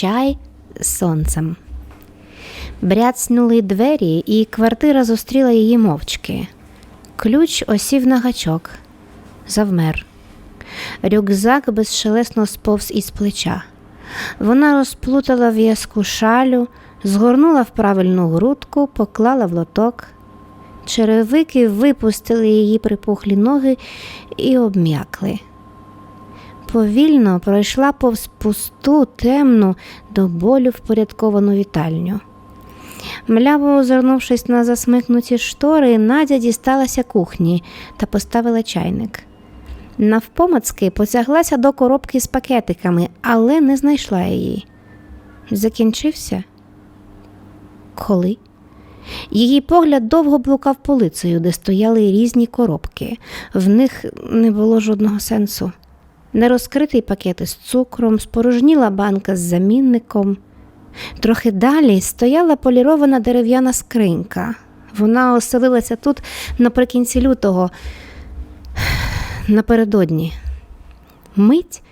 Чай з сонцем. Бряцнули двері, і квартира зустріла її мовчки. Ключ осів на гачок, завмер. Рюкзак безшелесно сповз із плеча. Вона розплутала в'язку шалю, згорнула в правильну грудку, поклала в лоток. Черевики випустили її припухлі ноги і обм'якли. Повільно пройшла повз пусту, темну, до болю впорядковану вітальню. Мляво озирнувшись на засмикнуті штори, Надя дісталася кухні та поставила чайник. Навпомацки потяглася до коробки з пакетиками, але не знайшла її. Закінчився? Коли? Її погляд довго блукав полицею, де стояли різні коробки. В них не було жодного сенсу. Нерозкритий пакет із цукром, спорожніла банка з замінником. Трохи далі стояла полірована дерев'яна скринька. Вона оселилася тут наприкінці лютого, напередодні. Мить,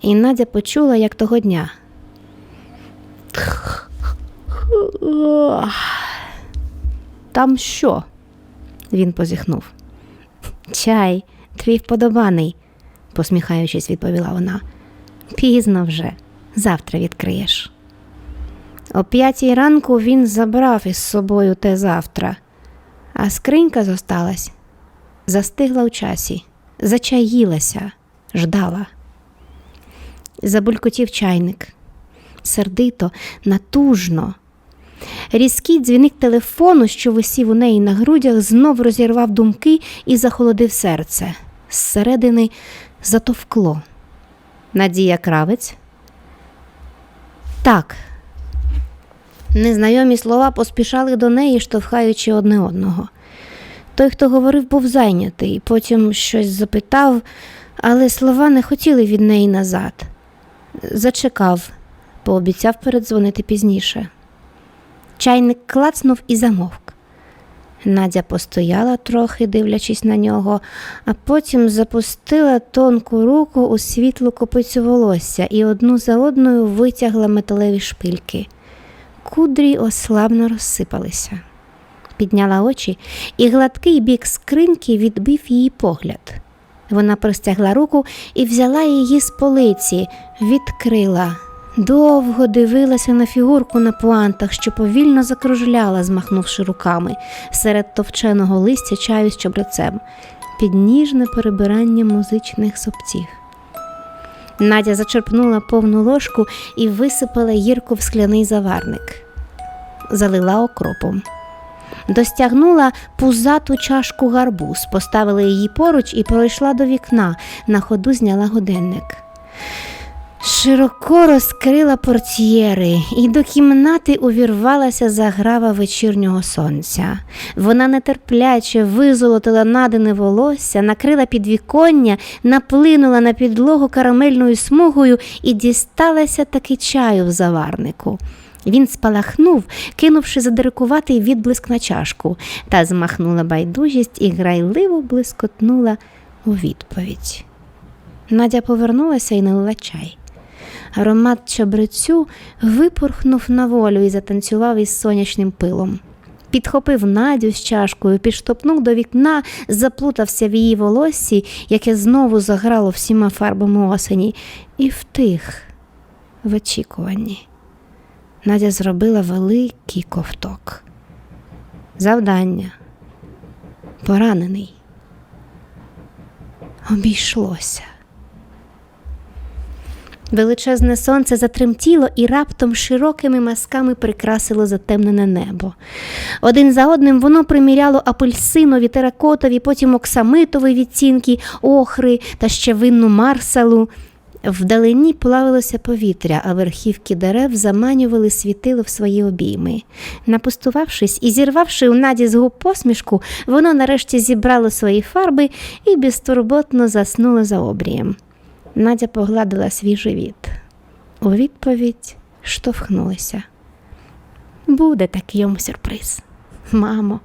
і Надя почула, як того дня. Там що? Він позіхнув. Чай, твій вподобаний, посміхаючись, відповіла вона. Пізно вже, завтра відкриєш. О п'ятій ранку він забрав із собою те завтра, а скринька зосталась, застигла у часі, зачаїлася, ждала. Забулькотів чайник, сердито, натужно. Різкий дзвіник телефону, що висів у неї на грудях, знов розірвав думки і захолодив серце. Зсередини затовкло. Надія Кравець. Так. Незнайомі слова поспішали до неї, штовхаючи одне одного. Той, хто говорив, був зайнятий, потім щось запитав, але слова не хотіли від неї назад. Зачекав, пообіцяв передзвонити пізніше. Чайник клацнув і замовк. Надя постояла трохи, дивлячись на нього, а потім запустила тонку руку у світлу копицю волосся і одну за одною витягла металеві шпильки. Кудрі ослабно розсипалися. Підняла очі, і гладкий бік скриньки відбив її погляд. Вона простягла руку і взяла її з полиці, відкрила. Довго дивилася на фігурку на пуантах, що повільно закружляла, змахнувши руками серед товченого листя чаю з чабрецем, під ніжне перебирання музичних сопців. Надя зачерпнула повну ложку і висипала гірку в скляний заварник, залила окропом. Достягнула пузату чашку гарбуз, поставила її поруч і пройшла до вікна, на ходу зняла годинник. Широко розкрила портьєри, і до кімнати увірвалася заграва вечірнього сонця. Вона нетерпляче визолотила надане волосся, накрила підвіконня, наплинула на підлогу карамельною смугою і дісталася таки чаю в заварнику. Він спалахнув, кинувши задирикуватий відблиск на чашку, та змахнула байдужість і грайливо блискотнула у відповідь. Надя повернулася і налила чай. Аромат чабрецю випорхнув на волю і затанцював із сонячним пилом. Підхопив Надю з чашкою, підштовхнув до вікна, заплутався в її волоссі, яке знову заграло всіма фарбами осені, і втих в очікуванні. Надя зробила великий ковток. Завдання. Поранений. Обійшлося. Величезне сонце затремтіло і раптом широкими мазками прикрасило затемнене небо. Один за одним воно приміряло апельсинові, теракотові, потім оксамитові відцінки, охри та ще винну марсалу. Вдалині плавилося повітря, а верхівки дерев заманювали світило в свої обійми. Напустувавшись і зірвавши у наді з губ посмішку, воно нарешті зібрало свої фарби і безтурботно заснуло за обрієм. Надя погладила свій живіт. У відповідь штовхнулася. Буде такий йому сюрприз, мамо.